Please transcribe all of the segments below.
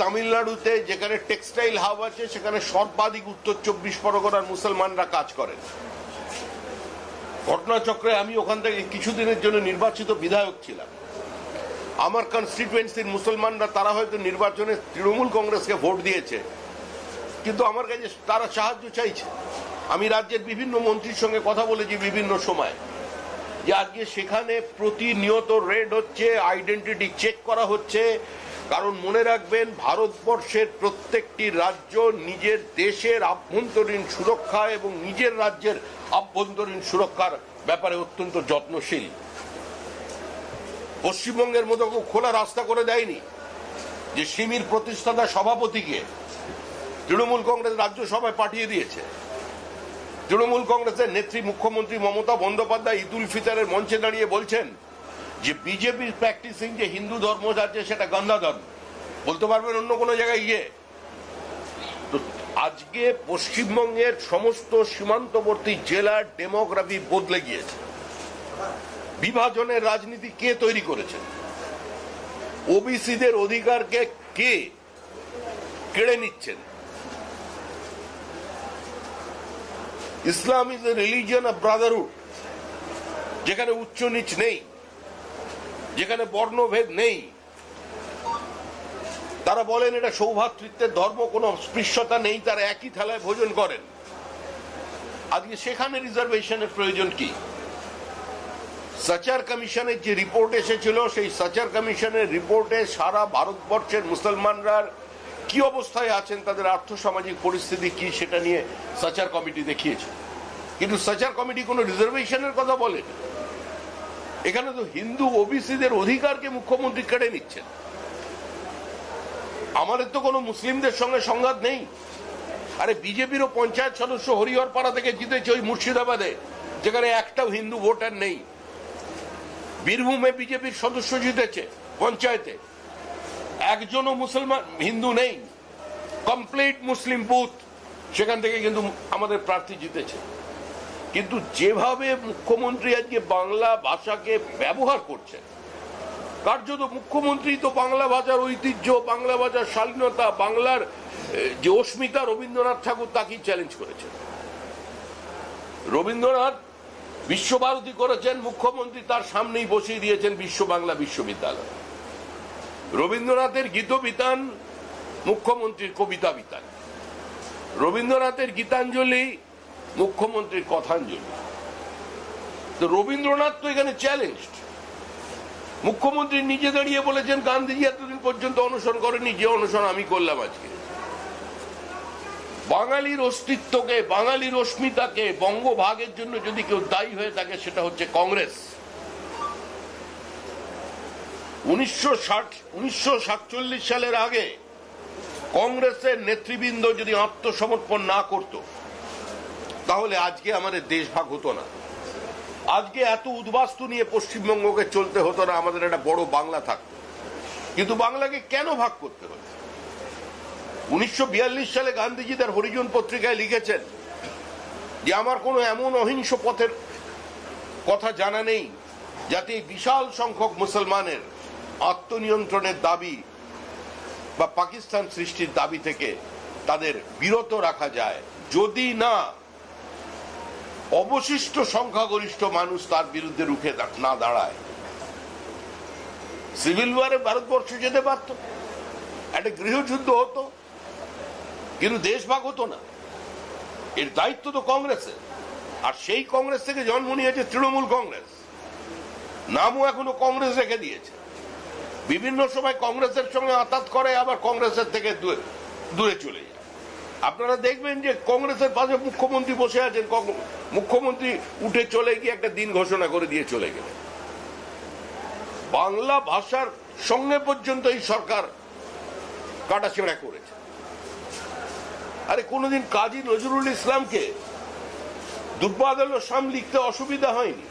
তামিলনাড়ুতে যেখানে textile hub আছে, সেখানে সর্বাধিক উত্তর চব্বিশ পরগনার মুসলমানরা কাজ করেন। ঘটনাচক্রে আমি ওখান থেকে কিছুদিনের জন্য নির্বাচিত বিধায়ক ছিলাম। আমার কনস্টিটুয়েন্সির মুসলমানরা, তারা হয়তো নির্বাচনে তৃণমূল কংগ্রেসকে ভোট দিয়েছে, কিন্তু আমার কাছে তারা সাহায্য চাইছে। আমি রাজ্যের বিভিন্ন মন্ত্রীর সঙ্গে কথা বলেছি বিভিন্ন সময়, যে আজকে সেখানে প্রতিনিয়ত রেড হচ্ছে আইডেন্টিটি চেক করা হচ্ছে কারণ মনে রাখবেন, ভারতবর্ষের প্রত্যেকটি রাজ্য নিজের দেশের আভ্যন্তরীণ সুরক্ষা এবং নিজের রাজ্যের আভ্যন্তরীণ সুরক্ষার ব্যাপারে অত্যন্ত যত্নশীল। পশ্চিমবঙ্গের মতো খোলা রাস্তা করে দেয়নি যে সিমির প্রতিষ্ঠাতা সভাপতিকে তৃণমূল কংগ্রেস রাজ্যসভায় পাঠিয়ে দিয়েছে। তৃণমূল কংগ্রেসের নেত্রী মুখ্যমন্ত্রী মমতা বন্দ্যোপাধ্যায় ঈদ উল ফিতরের মঞ্চে দাঁড়িয়ে বলছেন যে বিজেপির প্র্যাকটিসিং যে হিন্দু ধর্ম যাচ্ছে সেটা গন্ধা ধর্ম, বলতে পারবেন অন্য কোনো জায়গায় গিয়ে তো আজকে পশ্চিমবঙ্গের সমস্ত সীমান্তবর্তী জেলার ডেমোগ্রাফি বদলে গিয়েছে। বিভাজনের রাজনীতি কে তৈরি করেছে? ওবিসিদের অধিকারকে কে কেড়ে নিচ্ছেন? Islam is a religion of brotherhood যেখানে উচ্চ নিচ নেই। যেখানে বর্ণভেদ নেই। তারা বলেন, এটা সৌভাতৃত্বের ধর্ম, কোনো স্পৃশ্যতা নেই, তারা একই থালায় ভোজন করেন। আজকে সেখানে রিজার্ভেশনের প্রয়োজন কি? সাচার কমিশনের যে রিপোর্ট এসেছিল, সেই সাচার কমিশনের রিপোর্টে সারা ভারতবর্ষের মুসলমানরা কি অবস্থায় আছেন, তাদের আর্থসামাজিক পরিস্থিতি কি, সেটা নিয়ে সাচার কমিটি দেখিয়েছে। কিন্তু সাচার কমিটি কোনো রিজার্ভেশনের কথা বলেন। এখানে তো হিন্দু ওবিসিদের অধিকারকে মুখ্যমন্ত্রী কেড়ে নিচ্ছেন। আমাদের তো কোনো মুসলিমদের সঙ্গে সংঘাত নেই। আরে বিজেপিরও পঞ্চায়েত সদস্য হরিহর পাড়া থেকে জিতেছে ওই মুর্শিদাবাদে, যেখানে একটাও হিন্দু ভোটার নেই। বীরভূমে বিজেপির সদস্য জিতেছে পঞ্চায়েতে। একজনও মুসলমান, হিন্দু নেই। কমপ্লিট মুসলিম বুথ, সেখান থেকে কিন্তু আমাদের প্রার্থী জিতেছে। কিন্তু যেভাবে মুখ্যমন্ত্রী আজকে বাংলা ভাষাকে ব্যবহার করছেন, কার্যত মুখ্যমন্ত্রী তো বাংলা ভাষার ঐতিহ্য, বাংলা ভাষার শালীনতা বাংলার যে অস্মিতা রবীন্দ্রনাথ ঠাকুর তাকেই চ্যালেঞ্জ করেছেন। রবীন্দ্রনাথ বিশ্বভারতী করেছেন, মুখ্যমন্ত্রী তার সামনেই বসিয়ে দিয়েছেন বিশ্ব বাংলা বিশ্ববিদ্যালয়। রবীন্দ্রনাথের গীত বিতান মুখ্যমন্ত্রীর কবিতা বিতান। রবীন্দ্রনাথের গীতাঞ্জলি মুখ্যমন্ত্রীর কথাঞ্জলি তো রবীন্দ্রনাথ তো এখানে চ্যালেঞ্জড মুখ্যমন্ত্রী নিজে দাঁড়িয়ে বলেছেন, গান্ধীজি এতদিন পর্যন্ত অনুসরণ করেনি যে অনুসরণ আমি করলাম আজকে। বাঙালির অস্তিত্বকে, বাঙালির অস্মিতাকে বঙ্গভাগের জন্য যদি কেউ দায়ী হয়ে থাকে, সেটা হচ্ছে কংগ্রেস। উনিশশো সালের আগে কংগ্রেসের নেতৃবৃন্দ যদি আত্মসমর্পণ না করত তাহলে আজকে আমাদের দেশ ভাগ হতো না। আজকে এত উদ্বাস্তু নিয়ে পশ্চিমবঙ্গকে চলতে হতো না, আমাদের একটা বড় বাংলা থাকতো। কিন্তু বাংলাকে কেন ভাগ করতে হলো? উনিশশো সালে গান্ধীজি তার হরিজন পত্রিকায় লিখেছেন যে, আমার কোনো এমন অহিংস পথের কথা জানা নেই, যাতে বিশাল সংখ্যক মুসলমানের আত্মনিয়ন্ত্রণের দাবি বা পাকিস্তান সৃষ্টির দাবি থেকে তাদের বিরত রাখা যায়। যদি না অবশিষ্ট সংখ্যাগরিষ্ঠ মানুষ তার বিরুদ্ধে রুখে না দাঁড়ায়। সিভিল ওয়ারে ভারতবর্ষ যেতে পারত। একটা গৃহযুদ্ধ হতো, কিন্তু দেশ ভাগ হতো না। এর দায়িত্ব তো কংগ্রেসের আর সেই কংগ্রেস থেকে জন্ম নিয়েছে তৃণমূল কংগ্রেস। নামও এখনও কংগ্রেস রেখে দিয়েছে। বিভিন্ন সময় কংগ্রেসের সঙ্গে আতাত করে, আবার কংগ্রেসের থেকে দূরে- দূরে চলে যায়। আপনারা দেখবেন যে কংগ্রেসের পাশে মুখ্যমন্ত্রী বসে আছেন মুখ্যমন্ত্রী উঠে চলে গিয়ে একটা দিন ঘোষণা করে দিয়ে চলে গেলেন। বাংলা ভাষার সঙ্গে পর্যন্ত এই সরকার কাটাছেড়া করেছে। আরে কোনোদিন কাজী নজরুল ইসলামকে দুর্বাদল সাম লিখতে অসুবিধা হয়নি?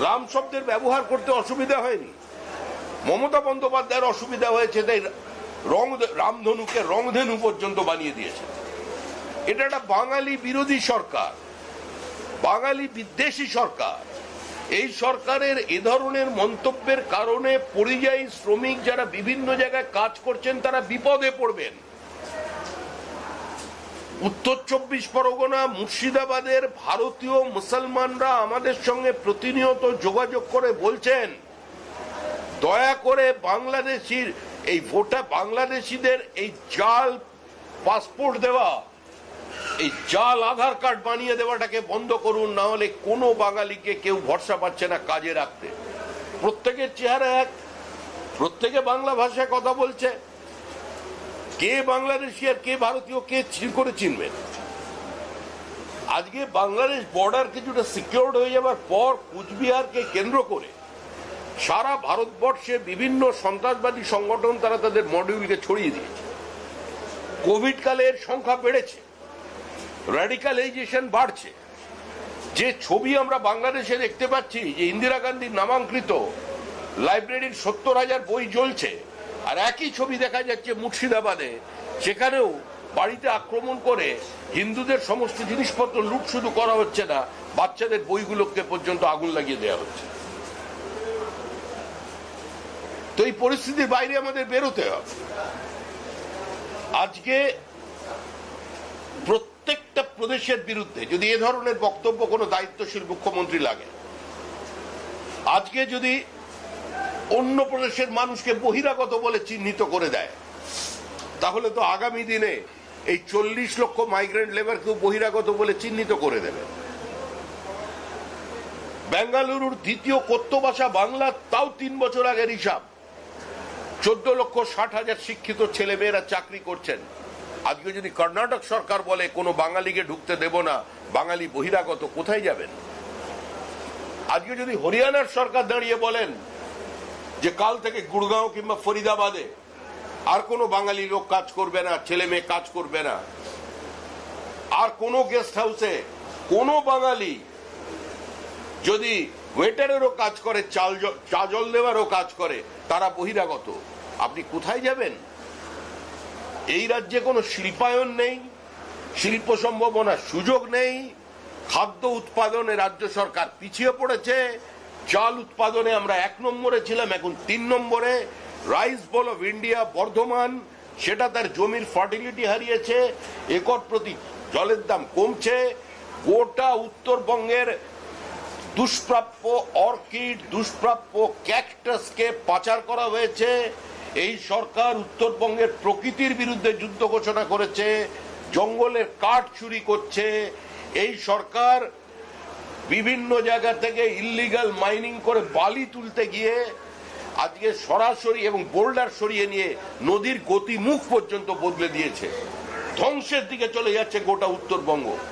রাম শব্দের ব্যবহার করতে অসুবিধা হয়নি? মমতা বন্দ্যোপাধ্যায়ের অসুবিধা হয়েছে তাই রং রামধনুকে রংধনু পর্যন্ত বানিয়ে দিয়েছে। এটা একটা বাঙালি বিরোধী সরকার, বাঙালি বিদ্বেষী সরকার। এই সরকারের এ ধরনের মন্তব্যের কারণে পরিযায়ী শ্রমিক যারা বিভিন্ন জায়গায় কাজ করছেন, তারা বিপদে পড়বেন। উত্তর চব্বিশ পরগনা, মুর্শিদাবাদের ভারতীয় মুসলমানরা আমাদের সঙ্গে প্রতিনিয়ত যোগাযোগ করে বলছেন, দয়া করে বাংলাদেশির এই ভোটা বাংলাদেশিদের এই জাল পাসপোর্ট দেওয়া, এই জাল আধার কার্ড বানিয়ে দেওয়াটাকে বন্ধ করুন, না হলে কোনো বাঙালিকে কেউ ভরসা পাচ্ছে না কাজে রাখতে। প্রত্যেকের চেহারা এক, প্রত্যেকে বাংলা ভাষায় কথা বলছে। কে বাংলাদেশি আর কে ভারতীয়, কে করে চিনবেন আজকে বাংলাদেশ বর্ডার কিছুটা সিকিউরড হয়ে যাবার পর কুচবিহারকে কেন্দ্র করে সারা ভারতবর্ষে বিভিন্ন সন্ত্রাসবাদী সংগঠন তারা তাদের মডিউলকে ছড়িয়ে দিয়েছে। কোভিড কালের সংখ্যা বেড়েছে। র্যাডিকালাইজেশন বাড়ছে। যে ছবি আমরা বাংলাদেশে দেখতে পাচ্ছি, যে ইন্দিরা গান্ধীর নামাঙ্কৃত লাইব্রেরির সত্তর হাজার বই জ্বলছে, আর একই ছবি দেখা যাচ্ছে মুর্শিদাবাদে, সেখানেও বাড়িতে আক্রমণ করে হিন্দুদের সমস্ত জিনিসপত্র লুট শুধু করা হচ্ছে না, বাচ্চাদের বইগুলোকে পর্যন্ত আগুন লাগিয়ে দেওয়া হচ্ছে। তো এই পরিস্থিতির বাইরে আমাদের বেরোতে হবে। আজকে প্রত্যেকটা প্রদেশের বিরুদ্ধে যদি এ ধরনের বক্তব্য কোনো দায়িত্বশীল মুখ্যমন্ত্রী লাগে, আজকে যদি অন্য প্রদেশের মানুষকে বহিরাগত বলে চিহ্নিত করে দেয়, তাহলে তো আগামী দিনে এই চল্লিশ লক্ষ মাইগ্রেন্ট লেবারকেও বহিরাগত বলে চিহ্নিত করে দেবে। বেঙ্গালুরুর দ্বিতীয় কথ্য ভাষা বাংলা তাও তিন বছর আগের হিসাব। চোদ্দ লক্ষ ষাট হাজার শিক্ষিত ছেলেমেয়েরা চাকরি করছেন। আজকে যদি কর্ণাটক সরকার বলে, কোনো বাঙালিকে ঢুকতে দেব না, বাঙালি বহিরাগত কোথায় যাবেন? আজকে যদি হরিয়ানার সরকার দাঁড়িয়ে বলেন যে, কাল থেকে গুড়গাঁও কিংবা ফরিদাবাদে আর কোনো বাঙালি লোক কাজ করবে না ছেলে মেয়ে কাজ করবে না, আর কোনো গেস্ট হাউসে কোনো বাঙালি যদি ওয়েটারেরও কাজ করে, চাল চা জল দেওয়ারও কাজ করে, তারা বহিরাগত। আপনি কোথায় যাবেন? এই রাজ্যে কোনো শিল্পায়ন নেই, শিল্প সম্ভাবনার সুযোগ নেই, খাদ্য উৎপাদনে রাজ্য সরকার পিছিয়ে পড়েছে, চাল উৎপাদনে আমরা এক নম্বরে ছিলাম, এখন তিন নম্বরে। Rice bowl of India Bardhaman, সেটা তার জমির ফার্টিলিটি হারিয়েছে, একর প্রতি জলের দাম কমছে। গোটা উত্তরবঙ্গের দুষ্প্রাপ্য অর্কিড, দুষ্প্রাপ্য ক্যাকটাসকে পাচার করা হয়েছে। এই সরকার উত্তরবঙ্গের প্রকৃতির বিরুদ্ধে যুদ্ধ ঘোষণা করেছে, জঙ্গলের কাঠ চুরি করছে। এই সরকার বিভিন্ন জায়গা থেকে ইল্লিগাল মাইনিং করে বালি তুলতে গিয়ে আজকে সরাসরি এবং বোল্ডার সরিয়ে নিয়ে নদীর গতিমুখ পর্যন্ত বদলে দিয়েছে। ধ্বংসের দিকে চলে যাচ্ছে গোটা উত্তরবঙ্গ।